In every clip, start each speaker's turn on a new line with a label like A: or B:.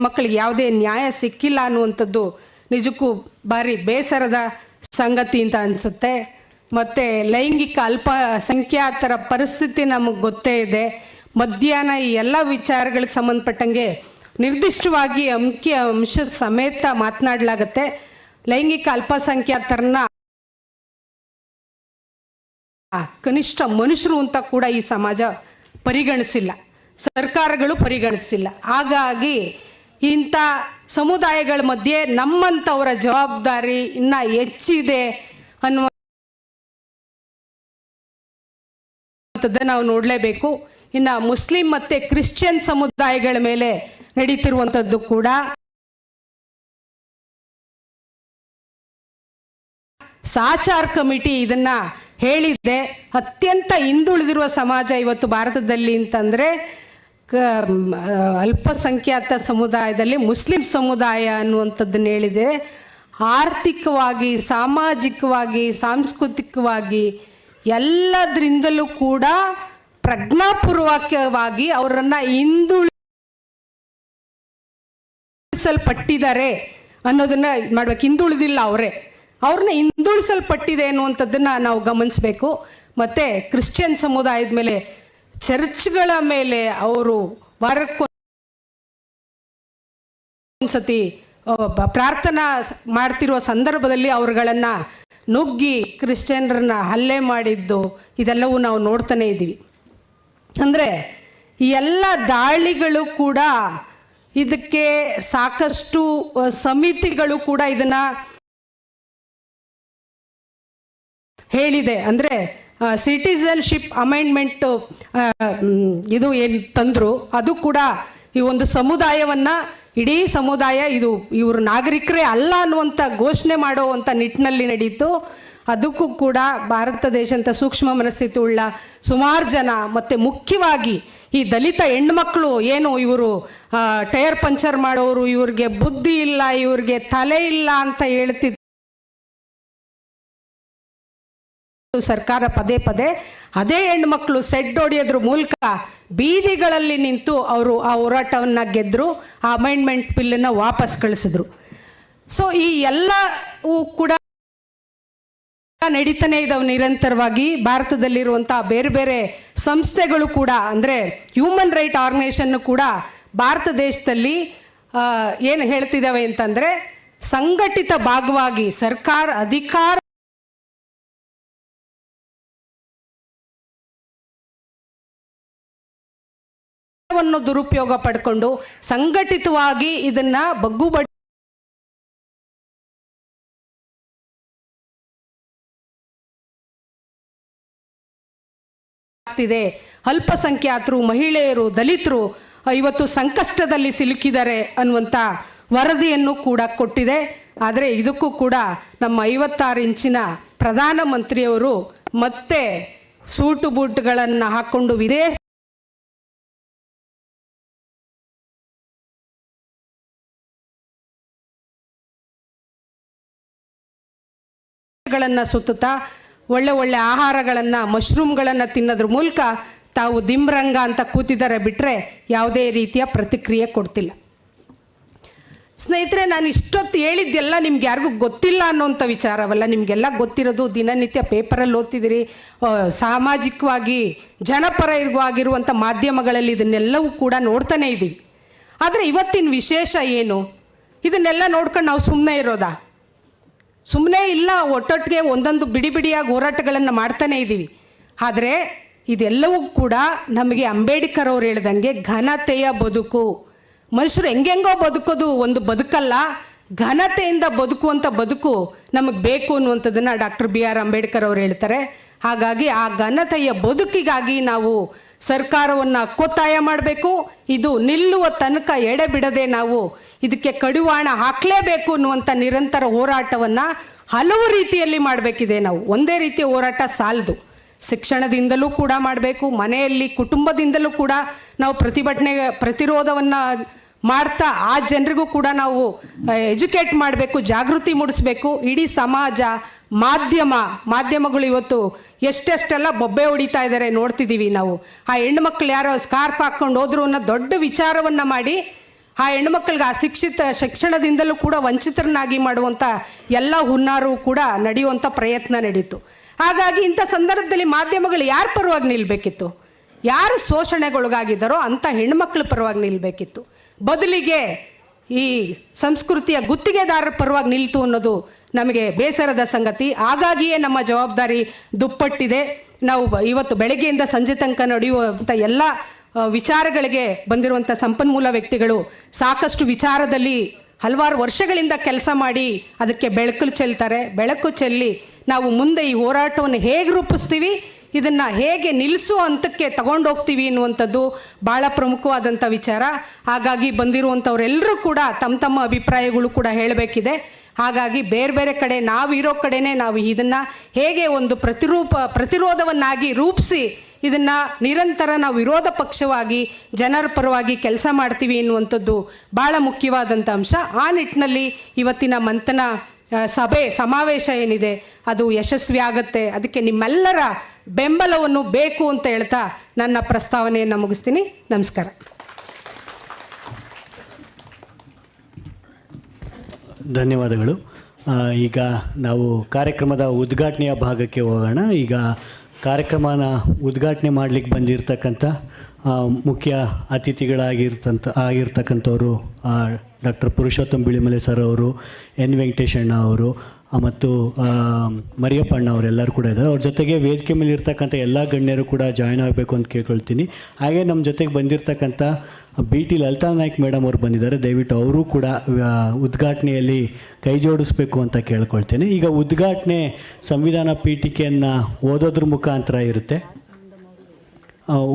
A: ಮಕ್ಕಳಿಗೆ ಯಾವುದೇ ನ್ಯಾಯ ಸಿಕ್ಕಿಲ್ಲ ಅನ್ನುವಂಥದ್ದು ನಿಜಕ್ಕೂ ಭಾರಿ ಬೇಸರದ ಸಂಗತಿ ಅಂತ ಅನಿಸುತ್ತೆ. ಮತ್ತು ಲೈಂಗಿಕ ಅಲ್ಪಸಂಖ್ಯಾತರ ಪರಿಸ್ಥಿತಿ ನಮಗೆ ಗೊತ್ತೇ ಇದೆ. ಮಧ್ಯಾಹ್ನ ಈ ಎಲ್ಲ ವಿಚಾರಗಳಿಗೆ ಸಂಬಂಧಪಟ್ಟಂಗೆ ನಿರ್ದಿಷ್ಟವಾಗಿ ಅಂಕಿ ಅಂಶ ಸಮೇತ ಮಾತನಾಡಲಾಗತ್ತೆ. ಲೈಂಗಿಕ ಅಲ್ಪಸಂಖ್ಯಾತರನ್ನ ಕನಿಷ್ಠ ಮನುಷ್ಯರು ಅಂತ ಕೂಡ ಈ ಸಮಾಜ ಪರಿಗಣಿಸಿಲ್ಲ. ಸರ್ಕಾರಗಳು ಪರಿಗಣಿಸಿಲ್ಲ. ಹಾಗಾಗಿ ಇಂಥ ಸಮುದಾಯಗಳ ಮಧ್ಯೆ ನಮ್ಮಂಥವರ ಜವಾಬ್ದಾರಿ ಇನ್ನ ಹೆಚ್ಚಿದೆ ಅನ್ನುವ ನಾವು ನೋಡಲೇಬೇಕು. ಇನ್ನ ಮುಸ್ಲಿಂ ಮತ್ತೆ ಕ್ರಿಶ್ಚಿಯನ್ ಸಮುದಾಯಗಳ ಮೇಲೆ ನಡೀತಿರುವಂಥದ್ದು ಕೂಡ ಸಾಚಾರ್ ಕಮಿಟಿ ಇದನ್ನ ಹೇಳಿದೆ. ಅತ್ಯಂತ ಹಿಂದುಳಿದಿರುವ ಸಮಾಜ ಇವತ್ತು ಭಾರತದಲ್ಲಿ ಅಂತಂದ್ರೆ ಅಲ್ಪಸಂಖ್ಯಾತ ಸಮುದಾಯದಲ್ಲಿ ಮುಸ್ಲಿಂ ಸಮುದಾಯ ಅನ್ನುವಂಥದ್ದನ್ನು ಹೇಳಿದೆ. ಆರ್ಥಿಕವಾಗಿ, ಸಾಮಾಜಿಕವಾಗಿ, ಸಾಂಸ್ಕೃತಿಕವಾಗಿ ಎಲ್ಲದರಿಂದಲೂ ಕೂಡ ಪ್ರಜ್ಞಾಪೂರ್ವಕವಾಗಿ ಅವರನ್ನು ಹಿಂದುಳಿಸಲ್ಪಟ್ಟಿದ್ದಾರೆ ಅನ್ನೋದನ್ನ ಮಾಡ್ಬೇಕು. ಹಿಂದುಳಿದಿಲ್ಲ ಅವರೇ. ಅವ್ರನ್ನ ಹಿಂದುಳಿಸಲ್ಪಟ್ಟಿದೆ ಅನ್ನುವಂಥದ್ದನ್ನ ನಾವು ಗಮನಿಸಬೇಕು. ಮತ್ತೆ ಕ್ರಿಶ್ಚಿಯನ್ ಸಮುದಾಯದ ಮೇಲೆ ಚರ್ಚ್ಗಳ ಮೇಲೆ ಅವರು ವಾರಕ್ಕೊಂದ್ಸತಿ ಪ್ರಾರ್ಥನಾ ಮಾಡ್ತಿರುವ ಸಂದರ್ಭದಲ್ಲಿ ಅವರುಗಳನ್ನ ನುಗ್ಗಿ ಕ್ರಿಶ್ಚಿಯನ್ರನ್ನ ಹಲ್ಲೆ ಮಾಡಿದ್ದು ಇದೆಲ್ಲವೂ ನಾವು ನೋಡ್ತಾನೆ ಇದ್ದೀವಿ. ಅಂದರೆ ಈ ಎಲ್ಲ ದಾಳಿಗಳು ಕೂಡ ಇದಕ್ಕೆ ಸಾಕಷ್ಟು ಸಮಿತಿಗಳು ಕೂಡ ಇದನ್ನ ಹೇಳಿದೆ. ಅಂದರೆ ಸಿಟಿಸನ್ಶಿಪ್ ಅಮೆಂಡ್ಮೆಂಟ್ ಇದು ಏನು ತಂದರು, ಅದು ಕೂಡ ಈ ಒಂದು ಸಮುದಾಯವನ್ನು, ಇಡೀ ಸಮುದಾಯ ಇದು ಇವರು ನಾಗರಿಕರೇ ಅಲ್ಲ ಅನ್ನುವಂಥ ಘೋಷಣೆ ಮಾಡುವಂಥ ನಿಟ್ಟಿನಲ್ಲಿ ನಡೀತು. ಅದಕ್ಕೂ ಕೂಡ ಭಾರತ ದೇಶ ಅಂತ ಸೂಕ್ಷ್ಮ ಮನಸ್ಥಿತಿ ಉಳ್ಳ ಸುಮಾರು ಜನ, ಮತ್ತು ಮುಖ್ಯವಾಗಿ ಈ ದಲಿತ ಹೆಣ್ಮಕ್ಳು ಏನು ಇವರು ಟೈರ್ ಪಂಚರ್ ಮಾಡೋರು, ಇವ್ರಿಗೆ ಬುದ್ಧಿ ಇಲ್ಲ, ಇವ್ರಿಗೆ ತಲೆ ಇಲ್ಲ ಅಂತ ಹೇಳ್ತಿದ್ರು ಸರ್ಕಾರ ಪದೇ ಪದೇ ಅದೇ ಹೆಣ್ಮಕ್ಳು ಸೆಡ್ ಹೊಡೆಯೋದ್ರ ಮೂಲಕ ಬೀದಿಗಳಲ್ಲಿ ನಿಂತು ಅವರು ಆ ಹೋರಾಟವನ್ನ ಗೆದ್ರು, ಆ ಅಮೈಂಡ್ಮೆಂಟ್ ಬಿಲ್ಲನ್ನ ವಾಪಸ್ ಕಳಿಸಿದ್ರು. ಸೊ ಈ ಎಲ್ಲವೂ ಕೂಡ ನಡೀತಾನೆ ಇದಾವೆ ನಿರಂತರವಾಗಿ. ಭಾರತದಲ್ಲಿರುವಂತಹ ಬೇರೆ ಬೇರೆ ಸಂಸ್ಥೆಗಳು ಕೂಡ, ಅಂದ್ರೆ ಹ್ಯೂಮನ್ ರೈಟ್ ಆರ್ಗನೈಸೇಷನ್ ಕೂಡ ಭಾರತ ದೇಶದಲ್ಲಿ ಏನು ಹೇಳ್ತಿದ್ದಾವೆ ಅಂತಂದ್ರೆ ಸಂಘಟಿತ ಭಾಗವಾಗಿ ಸರ್ಕಾರ ಅಧಿಕಾರ ವನ್ನು ದುರುಪಯೋಗ ಪಡ್ಕೊಂಡು ಸಂಘಟಿತವಾಗಿ ಇದನ್ನ ಬಗ್ಗು ಆಗ್ತಿದೆ. ಅಲ್ಪಸಂಖ್ಯಾತರು, ಮಹಿಳೆಯರು, ದಲಿತರು ಇವತ್ತು ಸಂಕಷ್ಟದಲ್ಲಿ ಸಿಲುಕಿದ್ದಾರೆ ಅನ್ನುವಂಥ ವರದಿಯನ್ನು ಕೂಡ ಕೊಟ್ಟಿದೆ. ಆದರೆ ಇದಕ್ಕೂ ಕೂಡ ನಮ್ಮ ಐವತ್ತಾರು ಇಂಚಿನ ಪ್ರಧಾನಮಂತ್ರಿಯವರು ಮತ್ತೆ ಸೂಟು ಬೂಟ್ಗಳನ್ನು ಹಾಕ್ಕೊಂಡು ವಿದೇಶ ಗಳನ್ನು ಸುತ್ತುತ್ತಾ ಒಳ್ಳೆ ಒಳ್ಳೆ ಆಹಾರಗಳನ್ನು ಮಶ್ರೂಮ್ಗಳನ್ನು ತಿನ್ನೋದ್ರ ಮೂಲಕ ತಾವು ದಿಂಬ್ರಂಗ ಅಂತ ಕೂತಿದ್ದಾರೆ ಬಿಟ್ಟರೆ ಯಾವುದೇ ರೀತಿಯ ಪ್ರತಿಕ್ರಿಯೆ ಕೊಡ್ತಿಲ್ಲ. ಸ್ನೇಹಿತರೆ, ನಾನು ಇಷ್ಟೊತ್ತು ಹೇಳಿದ್ದೆಲ್ಲ ನಿಮ್ಗೆ ಯಾರಿಗೂ ಗೊತ್ತಿಲ್ಲ ಅನ್ನೋಂಥ ವಿಚಾರವಲ್ಲ. ನಿಮಗೆಲ್ಲ ಗೊತ್ತಿರೋದು ದಿನನಿತ್ಯ ಪೇಪರಲ್ಲಿ ಓದ್ತಿದ್ದೀರಿ. ಸಾಮಾಜಿಕವಾಗಿ ಸಾಮಾಜಿಕವಾಗಿ ಜನಪರವಾಗಿರುವಂಥ ಮಾಧ್ಯಮಗಳಲ್ಲಿ ಇದನ್ನೆಲ್ಲವೂ ಕೂಡ ನೋಡ್ತಾನೆ ಇದ್ದೀವಿ. ಆದರೆ ಇವತ್ತಿನ ವಿಶೇಷ ಏನು? ಇದನ್ನೆಲ್ಲ ನೋಡ್ಕೊಂಡು ನಾವು ಸುಮ್ಮನೆ ಇರೋದಾ? ಸುಮ್ಮನೆ ಇಲ್ಲ, ಒಟ್ಟೊಟ್ಟಿಗೆ ಒಂದೊಂದು ಬಿಡಿ ಬಿಡಿಯಾಗಿ ಹೋರಾಟಗಳನ್ನು ಮಾಡ್ತಾನೆ ಇದ್ದೀವಿ ಆದರೆ ಇದೆಲ್ಲವೂ ಕೂಡ ನಮಗೆ ಅಂಬೇಡ್ಕರ್ ಅವ್ರು ಹೇಳ್ದಂಗೆ ಘನತೆಯ ಬದುಕು. ಮನುಷ್ಯರು ಹೆಂಗೆಂಗೋ ಬದುಕೋದು ಒಂದು ಬದುಕಲ್ಲ, ಘನತೆಯಿಂದ ಬದುಕುವಂಥ ಬದುಕು ನಮಗೆ ಬೇಕು ಅನ್ನುವಂಥದ್ದನ್ನು ಡಾಕ್ಟರ್ ಬಿ ಆರ್ ಅಂಬೇಡ್ಕರ್ ಅವರು ಹೇಳ್ತಾರೆ. ಹಾಗಾಗಿ ಆ ಘನತೆಯ ಬದುಕಿಗಾಗಿ ನಾವು ಸರ್ಕಾರವನ್ನು ಕೊತ್ತಾಯ ಮಾಡಬೇಕು, ಇದು ನಿಲ್ಲುವ ತನಕ ಎಡೆ ಬಿಡದೆ ನಾವು ಇದಕ್ಕೆ ಕಡಿವಾಣ ಹಾಕಲೇಬೇಕು ಅನ್ನುವಂಥ ನಿರಂತರ ಹೋರಾಟವನ್ನು ಹಲವು ರೀತಿಯಲ್ಲಿ ಮಾಡಬೇಕಿದೆ ನಾವು. ಒಂದೇ ರೀತಿಯ ಹೋರಾಟ ಸಾಲದು. ಶಿಕ್ಷಣದಿಂದಲೂ ಕೂಡ ಮಾಡಬೇಕು, ಮನೆಯಲ್ಲಿ, ಕುಟುಂಬದಿಂದಲೂ ಕೂಡ ನಾವು ಪ್ರತಿಭಟನೆ, ಪ್ರತಿರೋಧವನ್ನು ಮಾಡ್ತಾ ಆ ಜನರಿಗೂ ಕೂಡ ನಾವು, ಎಜುಕೇಟ್ ಮಾಡಬೇಕು, ಜಾಗೃತಿ ಮೂಡಿಸ್ಬೇಕು. ಇಡೀ ಸಮಾಜ ಮಾಧ್ಯಮ, ಮಾಧ್ಯಮಗಳು ಇವತ್ತು ಎಷ್ಟೆಷ್ಟೆಲ್ಲ ಬೊಬ್ಬೆ ಹೊಡಿತಾ ಇದ್ದಾರೆ ನೋಡ್ತಿದ್ದೀವಿ ನಾವು. ಆ ಹೆಣ್ಮಕ್ಳು ಯಾರೋ ಸ್ಕಾರ್ಫ್ ಹಾಕ್ಕೊಂಡು ಹೋದ್ರು ಅನ್ನೋ ದೊಡ್ಡ ವಿಚಾರವನ್ನು ಮಾಡಿ ಆ ಹೆಣ್ಮಕ್ಳಿಗೆ ಆ ಶಿಕ್ಷಿತ ಶಿಕ್ಷಣದಿಂದಲೂ ಕೂಡ ವಂಚಿತರನ್ನಾಗಿ ಮಾಡುವಂಥ ಎಲ್ಲ ಹುನ್ನಾರು ಕೂಡ ನಡೆಯುವಂಥ ಪ್ರಯತ್ನ ನಡೀತು. ಹಾಗಾಗಿ ಇಂಥ ಸಂದರ್ಭದಲ್ಲಿ ಮಾಧ್ಯಮಗಳು ಯಾರ ಪರವಾಗಿ ನಿಲ್ಲಬೇಕಿತ್ತು ಯಾರು ಶೋಷಣೆಗೊಳಗಾಗಿದ್ದಾರೋ ಅಂಥ ಹೆಣ್ಮಕ್ಳ ಪರವಾಗಿ ನಿಲ್ಲಬೇಕಿತ್ತು ಬದಲಿಗೆ ಈ ಸಂಸ್ಕೃತಿಯ ಗುತ್ತಿಗೆದಾರರ ಪರವಾಗಿ ನಿಲ್ತು ಅನ್ನೋದು ನಮಗೆ ಬೇಸರದ ಸಂಗತಿ. ಹಾಗಾಗಿಯೇ ನಮ್ಮ ಜವಾಬ್ದಾರಿ ದುಪ್ಪಟ್ಟಿದೆ. ನಾವು ಇವತ್ತು ಬೆಳಗ್ಗೆಯಿಂದ ಸಂಜೆ ತನಕ ನಡೆಯುವಂಥ ಎಲ್ಲ ವಿಚಾರಗಳಿಗೆ ಬಂದಿರುವಂಥ ಸಂಪನ್ಮೂಲ ವ್ಯಕ್ತಿಗಳು ಸಾಕಷ್ಟು ವಿಚಾರದಲ್ಲಿ ಹಲವಾರು ವರ್ಷಗಳಿಂದ ಕೆಲಸ ಮಾಡಿ ಅದಕ್ಕೆ ಬೆಳಕು ಚೆಲ್ತಾರೆ. ಬೆಳಕು ಚೆಲ್ಲಿ ನಾವು ಮುಂದೆ ಈ ಹೋರಾಟವನ್ನು ಹೇಗೆ ರೂಪಿಸ್ತೀವಿ, ಇದನ್ನು ಹೇಗೆ ನಿಲ್ಲಿಸೋ ಹಂತಕ್ಕೆ ತಗೊಂಡೋಗ್ತೀವಿ ಅನ್ನುವಂಥದ್ದು ಭಾಳ ಪ್ರಮುಖವಾದಂಥ ವಿಚಾರ. ಹಾಗಾಗಿ ಬಂದಿರುವಂಥವರೆಲ್ಲರೂ ಕೂಡ ತಮ್ಮ ತಮ್ಮ ಅಭಿಪ್ರಾಯಗಳು ಕೂಡ ಹೇಳಬೇಕಿದೆ. ಹಾಗಾಗಿ ಬೇರೆ ಬೇರೆ ಕಡೆ, ನಾವು ಇರೋ ಕಡೆನೇ ನಾವು ಇದನ್ನು ಹೇಗೆ ಒಂದು ಪ್ರತಿರೂಪ, ಪ್ರತಿರೋಧವನ್ನಾಗಿ ರೂಪಿಸಿ ಇದನ್ನು ನಿರಂತರ ನಾವು ವಿರೋಧ ಪಕ್ಷವಾಗಿ, ಜನರ ಪರವಾಗಿ ಕೆಲಸ ಮಾಡ್ತೀವಿ ಎನ್ನುವಂಥದ್ದು ಭಾಳ ಮುಖ್ಯವಾದಂಥ ಅಂಶ. ಆ ನಿಟ್ಟಿನಲ್ಲಿ ಇವತ್ತಿನ ಮಂಥನ ಸಭೆ, ಸಮಾವೇಶ ಏನಿದೆ, ಅದು ಯಶಸ್ವಿ ಆಗುತ್ತೆ. ಅದಕ್ಕೆ ನಿಮ್ಮೆಲ್ಲರ ಬೆಂಬಲವನ್ನು ಬೇಕು ಅಂತ ಹೇಳ್ತಾ ನನ್ನ ಪ್ರಸ್ತಾವನೆಯನ್ನು ಮುಗಿಸ್ತೀನಿ. ನಮಸ್ಕಾರ.
B: ಧನ್ಯವಾದಗಳು. ಈಗ ನಾವು ಕಾರ್ಯಕ್ರಮದ ಉದ್ಘಾಟನೆಯ ಭಾಗಕ್ಕೆ ಹೋಗೋಣ. ಈಗ ಕಾರ್ಯಕ್ರಮನ ಉದ್ಘಾಟನೆ ಮಾಡಲಿಕ್ಕೆ ಬಂದಿರತಕ್ಕಂಥ ಮುಖ್ಯ ಅತಿಥಿಗಳಾಗಿರ್ತಂಥ, ಆಗಿರ್ತಕ್ಕಂಥವ್ರು ಡಾಕ್ಟರ್ ಪುರುಷೋತ್ತಮ್ ಬಿಳಿಮಲೆ ಸರ್ ಅವರು, ಎನ್ ವೆಂಕಟೇಶಣ್ಣ ಅವರು ಮತ್ತು ಮರಿಯಪ್ಪಣ್ಣ ಅವರೆಲ್ಲರೂ ಕೂಡ ಇದ್ದಾರೆ. ಅವ್ರ ಜೊತೆಗೆ ವೇದಿಕೆ ಮೇಲೆ ಇರ್ತಕ್ಕಂಥ ಎಲ್ಲ ಗಣ್ಯರು ಕೂಡ ಜಾಯ್ನ್ ಆಗಬೇಕು ಅಂತ ಕೇಳ್ಕೊಳ್ತೀನಿ. ಹಾಗೆ ನಮ್ಮ ಜೊತೆಗೆ ಬಂದಿರತಕ್ಕಂಥ B T Lalita Naik madam ಅವರು ಬಂದಿದ್ದಾರೆ. ದಯವಿಟ್ಟು ಅವರು ಕೂಡ ಉದ್ಘಾಟನೆಯಲ್ಲಿ ಕೈ ಜೋಡಿಸ್ಬೇಕು ಅಂತ ಕೇಳ್ಕೊಳ್ತೇನೆ. ಈಗ ಉದ್ಘಾಟನೆ ಸಂವಿಧಾನ ಪೀಠಿಕೆಯನ್ನು ಓದೋದ್ರ ಮುಖಾಂತರ ಇರುತ್ತೆ.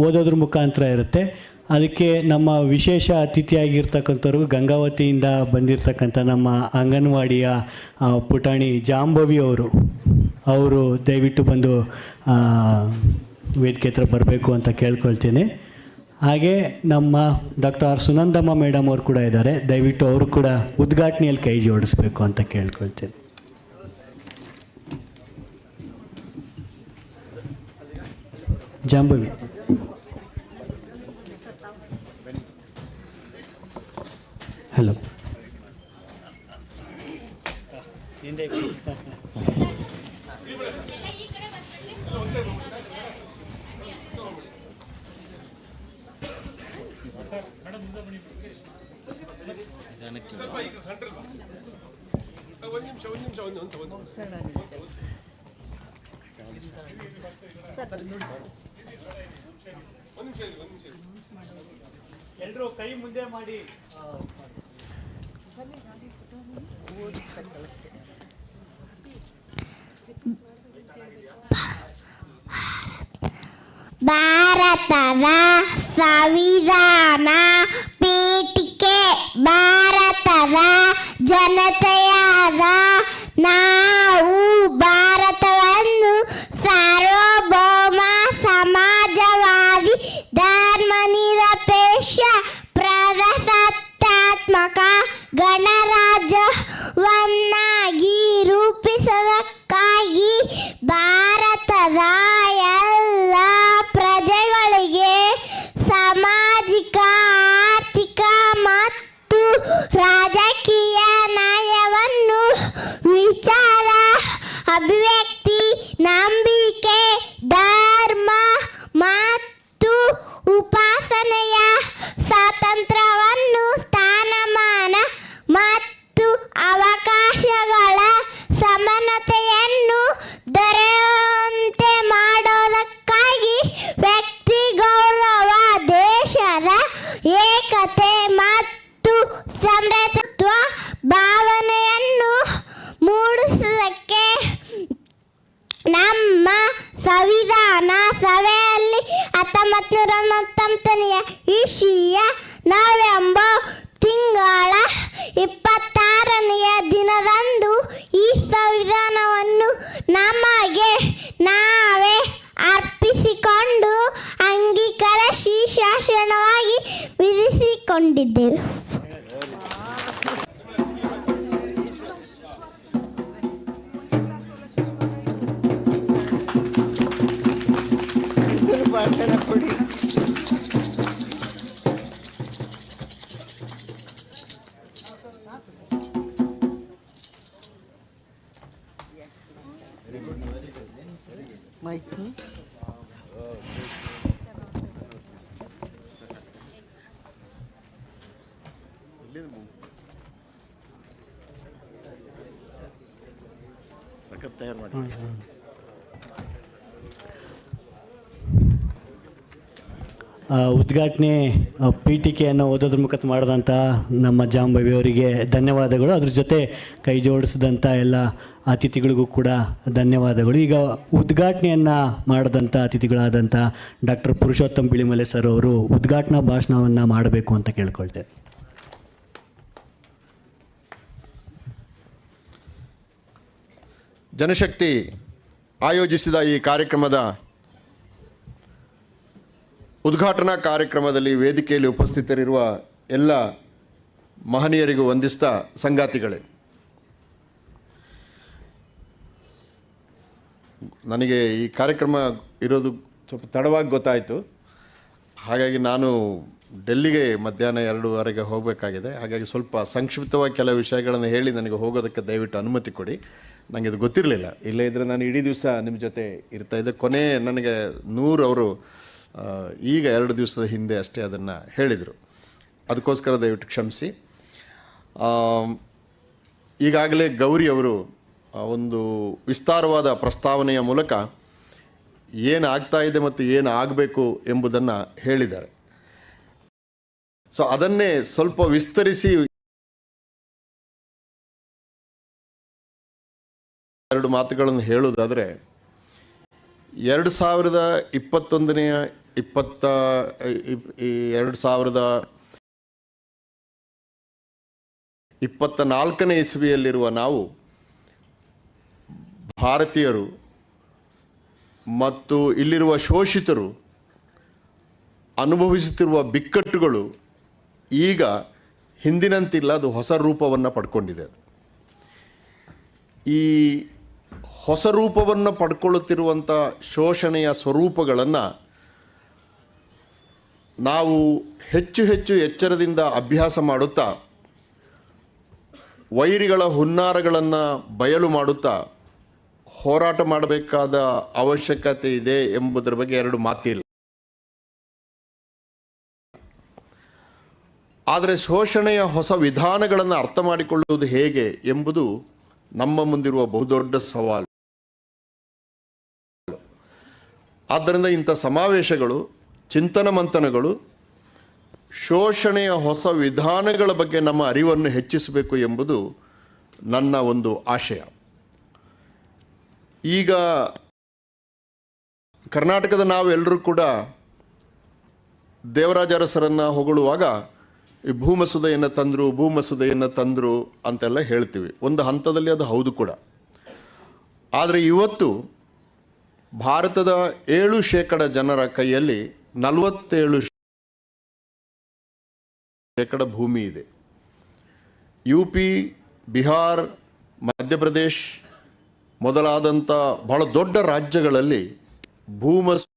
B: ಓದೋದ್ರ ಮುಖಾಂತರ ಇರುತ್ತೆ. ಅದಕ್ಕೆ ನಮ್ಮ ವಿಶೇಷ ಅತಿಥಿಯಾಗಿರ್ತಕ್ಕಂಥವ್ರು ಗಂಗಾವತಿಯಿಂದ ಬಂದಿರತಕ್ಕಂಥ ನಮ್ಮ ಅಂಗನವಾಡಿಯ ಪುಟಾಣಿ ಜಾಂಬವಿ ಅವರು. ಅವರು ದಯವಿಟ್ಟು ಬಂದು ವೇದಿಕೆ ಹತ್ರ ಬರಬೇಕು ಅಂತ ಕೇಳ್ಕೊಳ್ತೇನೆ. ಹಾಗೆ ನಮ್ಮ ಡಾಕ್ಟರ್ ಆರ್ ಸುನಂದಮ್ಮ ಮೇಡಮ್ ಅವರು ಕೂಡ ಇದ್ದಾರೆ. ದಯವಿಟ್ಟು ಅವರು ಕೂಡ ಉದ್ಘಾಟನೆಯಲ್ಲಿ ಕೈ ಜೋಡಿಸ್ಬೇಕು ಅಂತ ಕೇಳ್ಕೊಳ್ತೇನೆ. ಜಾಂಬವಿ. ಹಲೋ. ಎಲ್ಲರೂ ಕೈ ಮುಂದೆ ಮಾಡಿ
C: ಭಾರತದ ಸಂವಿಧಾನ ಪೀಠಿಕೆ ಭಾರತದ ಜನತೆಯಾದ ನಾವು ಭಾರತವನ್ನು ಸಾರ್ವಭೌಮ ಭಾರತದ ಎಲ್ಲ ಪ್ರಜೆಗಳಿಗೆ ಸಾಮಾಜಿಕ ಆರ್ಥಿಕ ಮತ್ತು ರಾಜಕೀಯ ನ್ಯಾಯವನ್ನು ವಿಚಾರ ಅಭಿವ್ಯಕ್ತಿ ನಂಬಿಕೆ ವಿಧಿಸಿಕೊಂಡಿದ್ದೆವು
D: ಸಖತ್
B: ಉದ್ಘಾಟನೆ ಪೀಠಿಕೆಯನ್ನು ಓದೋದ್ರ ಮುಖಾಂತರ ಮಾಡಿದಂಥ ನಮ್ಮ ಜಾಂಬವಿ ಅವರಿಗೆ ಧನ್ಯವಾದಗಳು. ಅದ್ರ ಜೊತೆ ಕೈ ಜೋಡಿಸಿದಂಥ ಎಲ್ಲ ಅತಿಥಿಗಳಿಗೂ ಕೂಡ ಧನ್ಯವಾದಗಳು. ಈಗ ಉದ್ಘಾಟನೆಯನ್ನು ಮಾಡಿದಂಥ ಅತಿಥಿಗಳಾದಂಥ ಡಾಕ್ಟರ್ ಪುರುಷೋತ್ತಮ್ ಬಿಳಿಮಲೆ ಸರ್ ಅವರು ಉದ್ಘಾಟನಾ ಭಾಷಣವನ್ನು ಮಾಡಬೇಕು ಅಂತ ಕೇಳ್ಕೊಳ್ತೇವೆ
D: ಜನಶಕ್ತಿ ಆಯೋಜಿಸಿದ ಈ ಕಾರ್ಯಕ್ರಮದ ಉದ್ಘಾಟನಾ ಕಾರ್ಯಕ್ರಮದಲ್ಲಿ ವೇದಿಕೆಯಲ್ಲಿ ಉಪಸ್ಥಿತರಿರುವ ಎಲ್ಲ ಮಹನೀಯರಿಗೂ ವಂದಿಸ್ತಾ ಸಂಗಾತಿಗಳೇ. ನನಗೆ ಈ ಕಾರ್ಯಕ್ರಮ ಇರೋದು ಸ್ವಲ್ಪ ತಡವಾಗಿ ಗೊತ್ತಾಯಿತು. ಹಾಗಾಗಿ ನಾನು ಡೆಲ್ಲಿಗೆ ಮಧ್ಯಾಹ್ನ ಎರಡೂವರೆಗೆ ಹೋಗಬೇಕಾಗಿದೆ. ಹಾಗಾಗಿ ಸ್ವಲ್ಪ ಸಂಕ್ಷಿಪ್ತವಾಗಿ ಕೆಲವು ವಿಷಯಗಳನ್ನು ಹೇಳಿ ನನಗೆ ಹೋಗೋದಕ್ಕೆ ದಯವಿಟ್ಟು ಅನುಮತಿ ಕೊಡಿ. ನನಗೆ ಇದು ಗೊತ್ತಿರಲಿಲ್ಲ. ಇಲ್ಲೇ ಇದ್ದರೆ ನಾನು ಇಡೀ ದಿವಸ ನಿಮ್ಮ ಜೊತೆ ಇರ್ತಾ ಇದ್ದೆ. ಕೊನೆ ನನಗೆ ನೂರು ಅವರು ಈಗ ಎರಡು ದಿವಸದ ಹಿಂದೆ ಅಷ್ಟೇ ಅದನ್ನು ಹೇಳಿದರು. ಅದಕ್ಕೋಸ್ಕರ ದಯವಿಟ್ಟು ಕ್ಷಮಿಸಿ. ಈಗಾಗಲೇ ಗೌರಿ ಅವರು ಒಂದು ವಿಸ್ತಾರವಾದ ಪ್ರಸ್ತಾವನೆಯ ಮೂಲಕ ಏನು ಆಗ್ತಾ ಇದೆ ಮತ್ತು ಏನು ಆಗಬೇಕು ಎಂಬುದನ್ನು ಹೇಳಿದ್ದಾರೆ. ಸೊ, ಅದನ್ನೇ ಸ್ವಲ್ಪ ವಿಸ್ತರಿಸಿ ಎರಡು ಮಾತುಗಳನ್ನು ಹೇಳುವುದಾದರೆ, ಎರಡು ಸಾವಿರದ ಇಪ್ಪತ್ತೊಂದನೆಯ ಇಪ್ಪತ್ತ ಎರಡು ಸಾವಿರದ ಇಪ್ಪತ್ತ ನಾಲ್ಕನೇ ಇಸವಿಯಲ್ಲಿರುವ ನಾವು ಭಾರತೀಯರು ಮತ್ತು ಇಲ್ಲಿರುವ ಶೋಷಿತರು ಅನುಭವಿಸುತ್ತಿರುವ ಬಿಕ್ಕಟ್ಟುಗಳು ಈಗ ಹಿಂದಿನಂತಿಲ್ಲ, ಅದು ಹೊಸ ರೂಪವನ್ನು ಪಡ್ಕೊಂಡಿದೆ. ಈ ಹೊಸ ರೂಪವನ್ನು ಪಡ್ಕೊಳ್ಳುತ್ತಿರುವಂಥ ಶೋಷಣೆಯ ಸ್ವರೂಪಗಳನ್ನು ನಾವು ಹೆಚ್ಚು ಹೆಚ್ಚು ಎಚ್ಚರದಿಂದ ಅಭ್ಯಾಸ ಮಾಡುತ್ತಾ, ವೈರಿಗಳ ಹುನ್ನಾರಗಳನ್ನು ಬಯಲು ಮಾಡುತ್ತಾ ಹೋರಾಟ ಮಾಡಬೇಕಾದ ಅವಶ್ಯಕತೆ ಇದೆ ಎಂಬುದರ ಬಗ್ಗೆ ಎರಡು ಮಾತಿಲ್ಲ. ಆದರೆ ಶೋಷಣೆಯ ಹೊಸ ವಿಧಾನಗಳನ್ನು ಅರ್ಥ ಮಾಡಿಕೊಳ್ಳುವುದು ಹೇಗೆ ಎಂಬುದು ನಮ್ಮ ಮುಂದಿರುವ ಬಹುದೊಡ್ಡ ಸವಾಲು. ಆದ್ದರಿಂದ ಇಂಥ ಸಮಾವೇಶಗಳು ಚಿಂತನ ಮಂಥನಗಳು ಶೋಷಣೆಯ ಹೊಸ ವಿಧಾನಗಳ ಬಗ್ಗೆ ನಮ್ಮ ಅರಿವನ್ನು ಹೆಚ್ಚಿಸಬೇಕು ಎಂಬುದು ನನ್ನ ಒಂದು ಆಶಯ. ಈಗ ಕರ್ನಾಟಕದ ನಾವೆಲ್ಲರೂ ಕೂಡ ದೇವರಾಜ ಅರಸರನ್ನು ಹೊಗಳುವಾಗ ಈ ಭೂಮಸುದೆಯನ್ನು ತಂದರು ಭೂಮಸುದೆಯನ್ನು ತಂದರು ಅಂತೆಲ್ಲ ಹೇಳ್ತೀವಿ. ಒಂದು ಹಂತದಲ್ಲಿ ಅದು ಹೌದು ಕೂಡ. ಆದರೆ ಇವತ್ತು ಭಾರತದ ಏಳು ಶೇಕಡ ಜನರ ಕೈಯಲ್ಲಿ ನಲವತ್ತೇಳು ಶೇಕಡ ಭೂಮಿ ಇದೆ. ಯು ಪಿ ಬಿಹಾರ್ ಮಧ್ಯಪ್ರದೇಶ್ ಮೊದಲಾದಂಥ ಬಹಳ ದೊಡ್ಡ ರಾಜ್ಯಗಳಲ್ಲಿ ಭೂಮಸ್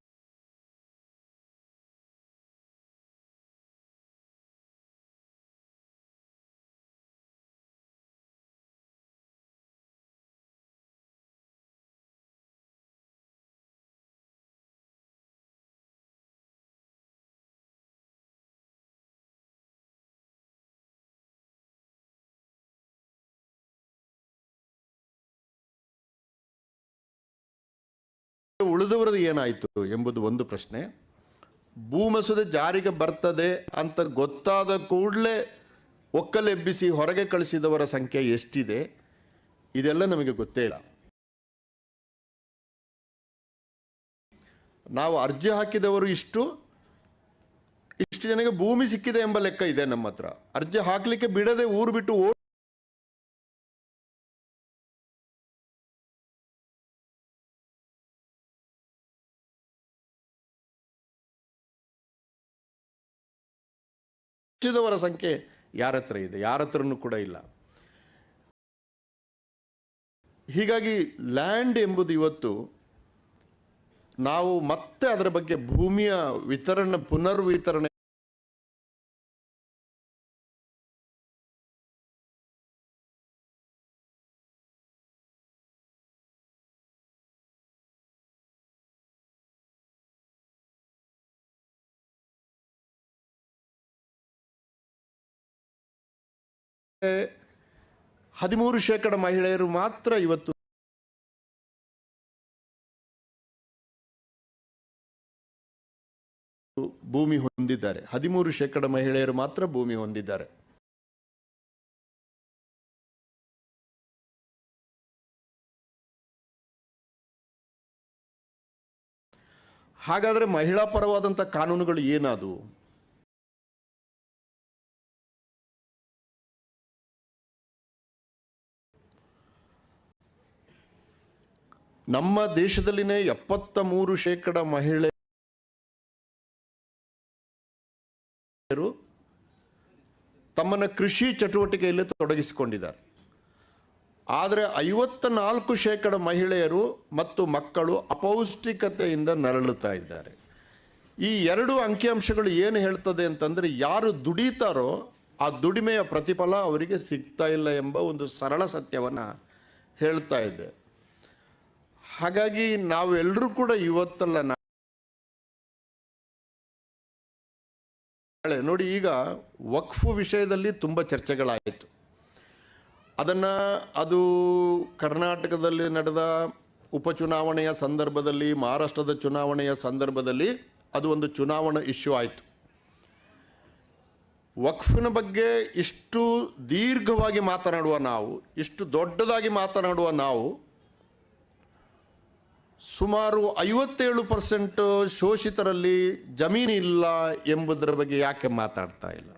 D: ಉಳಿದವರದು ಏನಾಯಿತು ಎಂಬುದು ಒಂದು ಪ್ರಶ್ನೆ. ಭೂಮಸೂದೆ ಜಾರಿಗೆ ಬರ್ತದೆ ಅಂತ ಗೊತ್ತಾದ ಕೂಡಲೇ ಒಕ್ಕಲೆಬ್ಬಿಸಿ ಹೊರಗೆ ಕಳಿಸಿದವರ ಸಂಖ್ಯೆ ಎಷ್ಟಿದೆ? ಇದೆಲ್ಲ ನಮಗೆ ಗೊತ್ತೇ ಇಲ್ಲ. ನಾವು ಅರ್ಜಿ ಹಾಕಿದವರು ಇಷ್ಟು? ಇಷ್ಟು ಜನಕ್ಕೆ ಭೂಮಿ ಸಿಕ್ಕಿದೆ ಎಂಬ ಲೆಕ್ಕ ಇದೆ ನಮ್ಮ ಹತ್ರ. ಅರ್ಜಿ ಹಾಕಲಿಕ್ಕೆ ಬಿಡದೆ ಊರು ಬಿಟ್ಟು ಓ ಹೆಚ್ಚಿದವರ ಸಂಖ್ಯೆ ಯಾರ ಹತ್ರ ಇದೆ? ಯಾರ ಹತ್ರನೂ ಕೂಡ ಇಲ್ಲ. ಹೀಗಾಗಿ ಲ್ಯಾಂಡ್ ಎಂಬುದು ಇವತ್ತು ನಾವು ಮತ್ತೆ ಅದರ ಬಗ್ಗೆ ಭೂಮಿಯ ವಿತರಣೆ, ಪುನರ್ವಿತರಣೆ ಹದಿಮೂರು ಶೇಕಡ ಮಹಿಳೆಯರು ಮಾತ್ರ ಇವತ್ತು ಭೂಮಿ ಹೊಂದಿದ್ದಾರೆ. ಹದಿಮೂರು ಶೇಕಡ ಮಹಿಳೆಯರು ಮಾತ್ರ ಭೂಮಿ ಹೊಂದಿದ್ದಾರೆ. ಹಾಗಾದರೆ ಮಹಿಳಾ ಪರವಾದಂಥ ಕಾನೂನುಗಳು ಏನದು ನಮ್ಮ ದೇಶದಲ್ಲಿನೇ ಎಪ್ಪತ್ತ ಮೂರು ಶೇಕಡ ಮಹಿಳೆಯರು ತಮ್ಮನ್ನು ಕೃಷಿ ಚಟುವಟಿಕೆಯಲ್ಲಿ ತೊಡಗಿಸಿಕೊಂಡಿದ್ದಾರೆ. ಆದರೆ ಐವತ್ತ ನಾಲ್ಕು ಶೇಕಡ ಮಹಿಳೆಯರು ಮತ್ತು ಮಕ್ಕಳು ಅಪೌಷ್ಟಿಕತೆಯಿಂದ ನರಳುತ್ತಾ ಇದ್ದಾರೆ. ಈ ಎರಡು ಅಂಕಿಅಂಶಗಳು ಏನು ಹೇಳ್ತದೆ ಅಂತಂದರೆ ಯಾರು ದುಡಿತಾರೋ ಆ ದುಡಿಮೆಯ ಪ್ರತಿಫಲ ಅವರಿಗೆ ಸಿಗ್ತಾ ಇಲ್ಲ ಎಂಬ ಒಂದು ಸರಳ ಸತ್ಯವನ್ನು ಹೇಳ್ತಾ ಇದೆ ಹಾಗಾಗಿ ನಾವೆಲ್ಲರೂ ಕೂಡ ಇವತ್ತಲ್ಲ ನಾಳೆ ನೋಡಿ ಈಗ ವಕ್ಫ್ ವಿಷಯದಲ್ಲಿ ತುಂಬ ಚರ್ಚೆಗಳಾಯಿತು. ಅದನ್ನು ಅದು ಕರ್ನಾಟಕದಲ್ಲಿ ನಡೆದ ಉಪಚುನಾವಣೆಯ ಸಂದರ್ಭದಲ್ಲಿ, ಮಹಾರಾಷ್ಟ್ರದ ಚುನಾವಣೆಯ ಸಂದರ್ಭದಲ್ಲಿ ಅದು ಒಂದು ಚುನಾವಣಾ ಇಶ್ಯೂ ಆಯಿತು. ವಕ್ಫಿನ ಬಗ್ಗೆ ಇಷ್ಟು ದೀರ್ಘವಾಗಿ ಮಾತನಾಡುವ ನಾವು, ಇಷ್ಟು ದೊಡ್ಡದಾಗಿ ಮಾತನಾಡುವ ನಾವು ಸುಮಾರು ಐವತ್ತೇಳು ಪರ್ಸೆಂಟ್ ಶೋಷಿತರಲ್ಲಿ ಜಮೀನು ಇಲ್ಲ ಎಂಬುದರ ಬಗ್ಗೆ ಯಾಕೆ ಮಾತಾಡ್ತಾ ಇಲ್ಲ?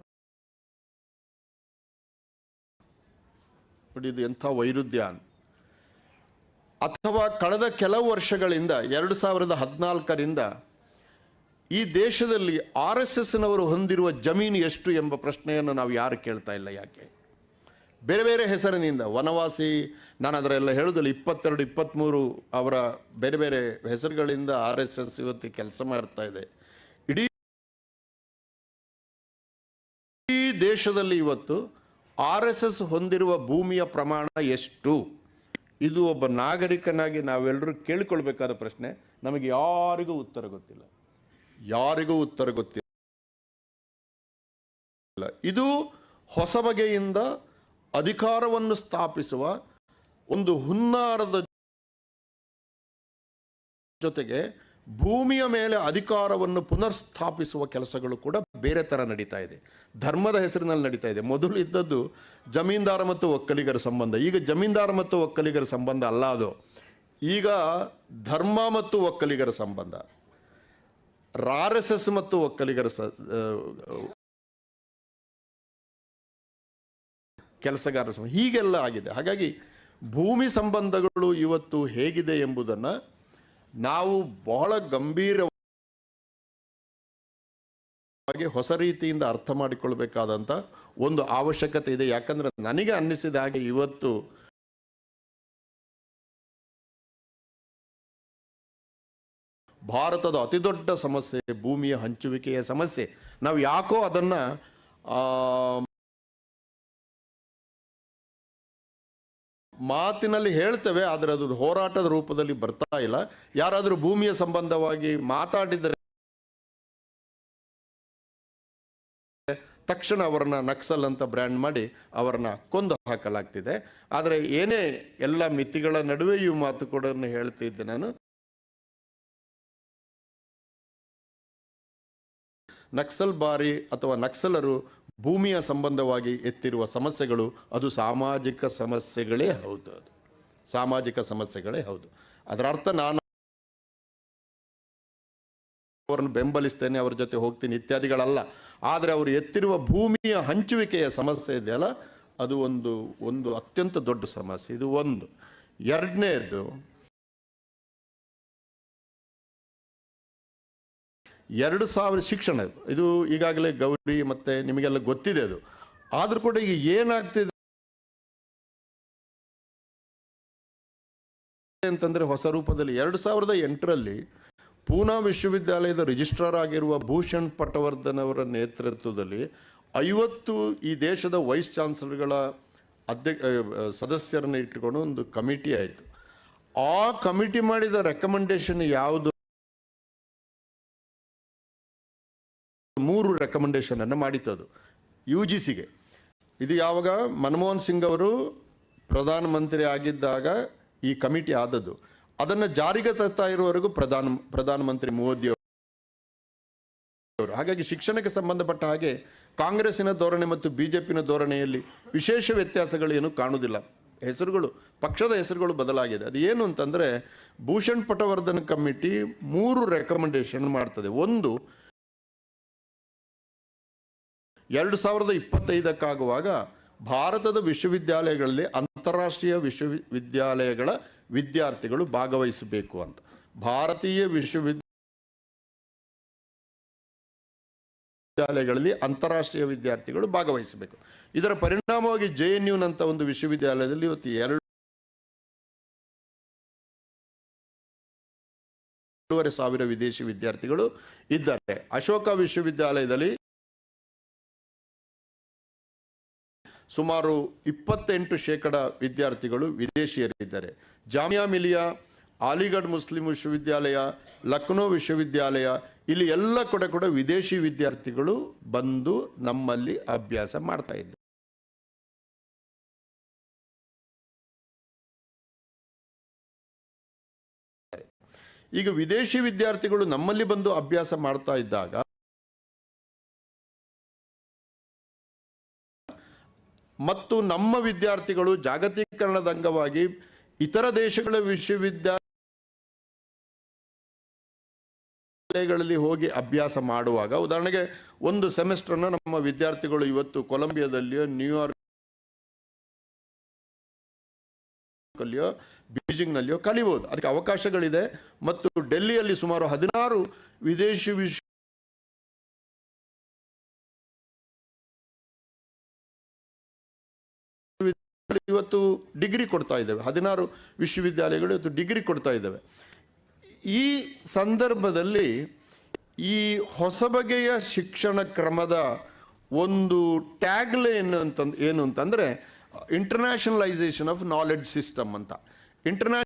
D: ನೋಡಿ ಇದು ಎಂಥ ವೈರುಧ್ಯ. ಅಥವಾ ಕಳೆದ ಕೆಲವು ವರ್ಷಗಳಿಂದ, ಎರಡು ಸಾವಿರದ ಹದಿನಾಲ್ಕರಿಂದ ಈ ದೇಶದಲ್ಲಿ ಆರ್ ಎಸ್ ಎಸ್ನವರು ಹೊಂದಿರುವ ಜಮೀನು ಎಷ್ಟು ಎಂಬ ಪ್ರಶ್ನೆಯನ್ನು ನಾವು ಯಾರು ಕೇಳ್ತಾ ಇಲ್ಲ ಯಾಕೆ? ಬೇರೆ ಬೇರೆ ಹೆಸರಿನಿಂದ ವನವಾಸಿ, ನಾನು ಅದರೆಲ್ಲ ಹೇಳೋದಿಲ್ಲ ಇಪ್ಪತ್ತೆರಡು ಇಪ್ಪತ್ತ್ಮೂರು ಅವರ ಬೇರೆ ಬೇರೆ ಹೆಸರುಗಳಿಂದ ಆರ್ ಎಸ್ ಎಸ್ ಇವತ್ತು ಕೆಲಸ ಮಾಡ್ತಾ ಇದೆ. ಇಡೀ ದೇಶದಲ್ಲಿ ಇವತ್ತು ಆರ್ ಎಸ್ ಎಸ್ ಹೊಂದಿರುವ ಭೂಮಿಯ ಪ್ರಮಾಣ ಎಷ್ಟು? ಇದು ಒಬ್ಬ ನಾಗರಿಕನಾಗಿ ನಾವೆಲ್ಲರೂ ಕೇಳಿಕೊಳ್ಬೇಕಾದ ಪ್ರಶ್ನೆ. ನಮಗೆ ಯಾರಿಗೂ ಉತ್ತರ ಗೊತ್ತಿಲ್ಲ. ಯಾರಿಗೂ ಉತ್ತರ ಗೊತ್ತಿಲ್ಲ. ಇದು ಹೊಸ ಬಗೆಯಿಂದ ಅಧಿಕಾರವನ್ನು ಸ್ಥಾಪಿಸುವ ಒಂದು ಹುನ್ನಾರದ ಜೊತೆಗೆ ಭೂಮಿಯ ಮೇಲೆ ಅಧಿಕಾರವನ್ನು ಪುನರ್ಸ್ಥಾಪಿಸುವ ಕೆಲಸಗಳು ಕೂಡ ಬೇರೆ ಥರ ನಡೀತಾ ಇದೆ. ಧರ್ಮದ ಹೆಸರಿನಲ್ಲಿ ನಡೀತಾ ಇದೆ. ಮೊದಲು ಇದ್ದದ್ದು ಜಮೀನ್ದಾರ ಮತ್ತು ಒಕ್ಕಲಿಗರ ಸಂಬಂಧ. ಈಗ ಜಮೀನ್ದಾರ ಮತ್ತು ಒಕ್ಕಲಿಗರ ಸಂಬಂಧ ಅಲ್ಲ ಅದು. ಈಗ ಧರ್ಮ ಮತ್ತು ಒಕ್ಕಲಿಗರ ಸಂಬಂಧ. ಆರ್ ಎಸ್ ಎಸ್ ಮತ್ತು ಒಕ್ಕಲಿಗರ ಸ ಆ, ಕೆಲಸಗಾರರ ಸಂಬಂಧ ಹೀಗೆಲ್ಲ ಆಗಿದೆ. ಹಾಗಾಗಿ ಭೂಮಿ ಸಂಬಂಧಗಳು ಇವತ್ತು ಹೇಗಿದೆ ಎಂಬುದನ್ನು ನಾವು ಬಹಳ ಗಂಭೀರವಾಗಿ ಹೊಸ ರೀತಿಯಿಂದ ಅರ್ಥ ಮಾಡಿಕೊಳ್ಬೇಕಾದಂಥ ಒಂದು ಅವಶ್ಯಕತೆ ಇದೆ. ಯಾಕಂದ್ರೆ ನನಗೆ ಅನ್ನಿಸಿದ ಹಾಗೆ ಇವತ್ತು ಭಾರತದ ಅತಿದೊಡ್ಡ ಸಮಸ್ಯೆ ಭೂಮಿಯ ಹಂಚುವಿಕೆಯ ಸಮಸ್ಯೆ. ನಾವು ಯಾಕೋ ಅದನ್ನು ಮಾತಿನಲ್ಲಿ ಹೇಳ್ತೇವೆ, ಆದರೆ ಅದು ಹೋರಾಟದ ರೂಪದಲ್ಲಿ ಬರ್ತಾ ಇಲ್ಲ. ಯಾರಾದರೂ ಭೂಮಿಯ ಸಂಬಂಧವಾಗಿ ಮಾತಾಡಿದರೆ ತಕ್ಷಣ ಅವರನ್ನ ನಕ್ಸಲ್ ಅಂತ ಬ್ರ್ಯಾಂಡ್ ಮಾಡಿ ಅವರನ್ನ ಕೊಂದು ಹಾಕಲಾಗ್ತಿದೆ. ಆದರೆ ಏನೇ ಎಲ್ಲ ಮಿತಿಗಳ ನಡುವೆಯೂ ಮಾತು ಕೂಡ ಹೇಳ್ತಿದ್ದೆ ನಾನು. ನಕ್ಸಲ್ ಬಾರಿ ಅಥವಾ ನಕ್ಸಲರು ಭೂಮಿಯ ಸಂಬಂಧವಾಗಿ ಎತ್ತಿರುವ ಸಮಸ್ಯೆಗಳು ಅದು ಸಾಮಾಜಿಕ ಸಮಸ್ಯೆಗಳೇ ಹೌದು ಅದು. ಸಾಮಾಜಿಕ ಸಮಸ್ಯೆಗಳೇ ಹೌದು. ಅದರ ಅರ್ಥ ನಾನು ಅವರನ್ನು ಬೆಂಬಲಿಸ್ತೇನೆ, ಅವ್ರ ಜೊತೆ ಹೋಗ್ತೀನಿ ಇತ್ಯಾದಿಗಳಲ್ಲ. ಆದರೆ ಅವರು ಎತ್ತಿರುವ ಭೂಮಿಯ ಹಂಚುವಿಕೆಯ ಸಮಸ್ಯೆ ಇದೆಯಲ್ಲ ಅದು ಒಂದು ಒಂದು ಅತ್ಯಂತ ದೊಡ್ಡ ಸಮಸ್ಯೆ. ಇದು ಒಂದು. ಎರಡನೇದು ಎರಡು ಸಾವಿರ ಶಿಕ್ಷಣ ಇದು. ಈಗಾಗಲೇ ಗೌರಿ ಮತ್ತೆ ನಿಮಗೆಲ್ಲ ಗೊತ್ತಿದೆ ಅದು ಆದರೂ ಕೂಡ ಈಗ ಏನಾಗ್ತಿದೆ ಅಂತಂದರೆ ಹೊಸ ರೂಪದಲ್ಲಿ ಎರಡು ಸಾವಿರದ ಎಂಟರಲ್ಲಿ ಪೂನಾ ವಿಶ್ವವಿದ್ಯಾಲಯದ ರಿಜಿಸ್ಟ್ರಾರ್ ಆಗಿರುವ ಭೂಷಣ್ ಪಟವರ್ಧನ್ ಅವರ ನೇತೃತ್ವದಲ್ಲಿ ಐವತ್ತು ಈ ದೇಶದ ವೈಸ್ ಚಾನ್ಸಲರ್ಗಳ ಅಧ್ಯಕ್ಷ ಸದಸ್ಯರನ್ನು ಇಟ್ಟುಕೊಂಡು ಒಂದು ಕಮಿಟಿ ಆಯಿತು ಆ ಕಮಿಟಿ ಮಾಡಿದ ರೆಕಮೆಂಡೇಶನ್ ಯಾವುದು ಮೂರು ರೆಕಮೆಂಡೇಶನ್ ಅನ್ನು ಮಾಡಿತ್ತದು ಯು ಜಿ ಸಿಗೆ ಇದು ಯಾವಾಗ ಮನಮೋಹನ್ ಸಿಂಗ್ ಅವರು ಪ್ರಧಾನಮಂತ್ರಿ ಆಗಿದ್ದಾಗ ಈ ಕಮಿಟಿ ಆದದ್ದು. ಅದನ್ನು ಜಾರಿಗೆ ತರ್ತಾ ಇರುವವರೆಗೂ ಪ್ರಧಾನ, ಪ್ರಧಾನಮಂತ್ರಿ ಮೋದಿ ಅವರು ಹಾಗಾಗಿ ಶಿಕ್ಷಣಕ್ಕೆ ಸಂಬಂಧಪಟ್ಟ ಹಾಗೆ ಕಾಂಗ್ರೆಸ್ಸಿನ ಧೋರಣೆ ಮತ್ತು ಬಿಜೆಪಿನ ಧೋರಣೆಯಲ್ಲಿ ವಿಶೇಷ ವ್ಯತ್ಯಾಸಗಳು ಏನು ಕಾಣುವುದಿಲ್ಲ. ಹೆಸರುಗಳು, ಪಕ್ಷದ ಹೆಸರುಗಳು ಬದಲಾಗಿದೆ. ಅದು ಏನು ಅಂತಂದರೆ ಭೂಷಣ್ ಪಟವರ್ಧನ್ ಕಮಿಟಿ ಮೂರು ರೆಕಮೆಂಡೇಶನ್ ಮಾಡ್ತದೆ. ಒಂದು ಎರಡು ಸಾವಿರದ ಇಪ್ಪತ್ತೈದಕ್ಕಾಗುವಾಗ ಭಾರತದ ವಿಶ್ವವಿದ್ಯಾಲಯಗಳಲ್ಲಿ ಅಂತಾರಾಷ್ಟ್ರೀಯ ವಿಶ್ವವಿದ್ಯಾಲಯಗಳ ವಿದ್ಯಾರ್ಥಿಗಳು ಭಾಗವಹಿಸಬೇಕು ಅಂತ. ಭಾರತೀಯ ವಿಶ್ವವಿದ್ಯಾಲಯಗಳಲ್ಲಿ ಅಂತಾರಾಷ್ಟ್ರೀಯ ವಿದ್ಯಾರ್ಥಿಗಳು ಭಾಗವಹಿಸಬೇಕು. ಇದರ ಪರಿಣಾಮವಾಗಿ ಜೆ ಎನ್ ಯುನಂಥ ಒಂದು ವಿಶ್ವವಿದ್ಯಾಲಯದಲ್ಲಿ ಇವತ್ತು ಎರಡು ಎರಡೂವರೆ ಸಾವಿರ ವಿದೇಶಿ ವಿದ್ಯಾರ್ಥಿಗಳು ಇದ್ದಾರೆ. ಅಶೋಕ ವಿಶ್ವವಿದ್ಯಾಲಯದಲ್ಲಿ ಸುಮಾರು ಇಪ್ಪತ್ತೆಂಟು ಶೇಕಡ ವಿದ್ಯಾರ್ಥಿಗಳು ವಿದೇಶಿಯರಿದ್ದಾರೆ. ಜಾಮಿಯಾ ಮಿಲಿಯಾ, ಅಲಿಗಢ್ ಮುಸ್ಲಿಂ ವಿಶ್ವವಿದ್ಯಾಲಯ, ಲಕ್ನೋ ವಿಶ್ವವಿದ್ಯಾಲಯ, ಇಲ್ಲಿ ಎಲ್ಲ ಕಡೆ ಕೂಡ ವಿದೇಶಿ ವಿದ್ಯಾರ್ಥಿಗಳು ಬಂದು ನಮ್ಮಲ್ಲಿ ಅಭ್ಯಾಸ ಮಾಡ್ತಾ ಇದ್ದಾರೆ. ಈಗ ವಿದೇಶಿ ವಿದ್ಯಾರ್ಥಿಗಳು ನಮ್ಮಲ್ಲಿ ಬಂದು ಅಭ್ಯಾಸ ಮಾಡ್ತಾ ಇದ್ದಾಗ ಮತ್ತು ನಮ್ಮ ವಿದ್ಯಾರ್ಥಿಗಳು ಜಾಗತೀಕರಣದ ಅಂಗವಾಗಿ ಇತರ ದೇಶಗಳ ವಿಶ್ವವಿದ್ಯಾಲಯಗಳಲ್ಲಿ ಹೋಗಿ ಅಭ್ಯಾಸ ಮಾಡುವಾಗ, ಉದಾಹರಣೆಗೆ ಒಂದು ಸೆಮಿಸ್ಟರ್ನ ನಮ್ಮ ವಿದ್ಯಾರ್ಥಿಗಳು ಇವತ್ತು ಕೊಲಂಬಿಯಾದಲ್ಲಿಯೋ ನ್ಯೂಯಾರ್ಕ್ ಅಲ್ಲಿಯೋ ಬೀಜಿಂಗ್ನಲ್ಲಿಯೋ ಕಲಿಬಹುದು ಅದಕ್ಕೆ ಅವಕಾಶಗಳಿದೆ. ಮತ್ತು ಡೆಲ್ಲಿಯಲ್ಲಿ ಸುಮಾರು ಹದಿನಾರು ವಿದೇಶಿ ವಿಶ್ವ ಇವತ್ತು ಡಿಗ್ರಿ ಕೊಡ್ತಾ ಇದ್ದಾವೆ. ಹದಿನಾರು ವಿಶ್ವವಿದ್ಯಾಲಯಗಳು ಇವತ್ತು ಡಿಗ್ರಿ ಕೊಡ್ತಾ ಇದ್ದಾವೆ. ಈ ಸಂದರ್ಭದಲ್ಲಿ ಈ ಹೊಸ ಬಗೆಯ ಶಿಕ್ಷಣ ಕ್ರಮದ ಒಂದು ಟ್ಯಾಗ್ಲೈನ್ ಅಂತ ಏನು ಅಂತಂದರೆ ಇಂಟರ್ನ್ಯಾಷನಲೈಸೇಷನ್ ಆಫ್ ನಾಲೆಡ್ಜ್ ಸಿಸ್ಟಮ್ ಅಂತ. ಇಂಟರ್ನ್ಯಾಷನಲ್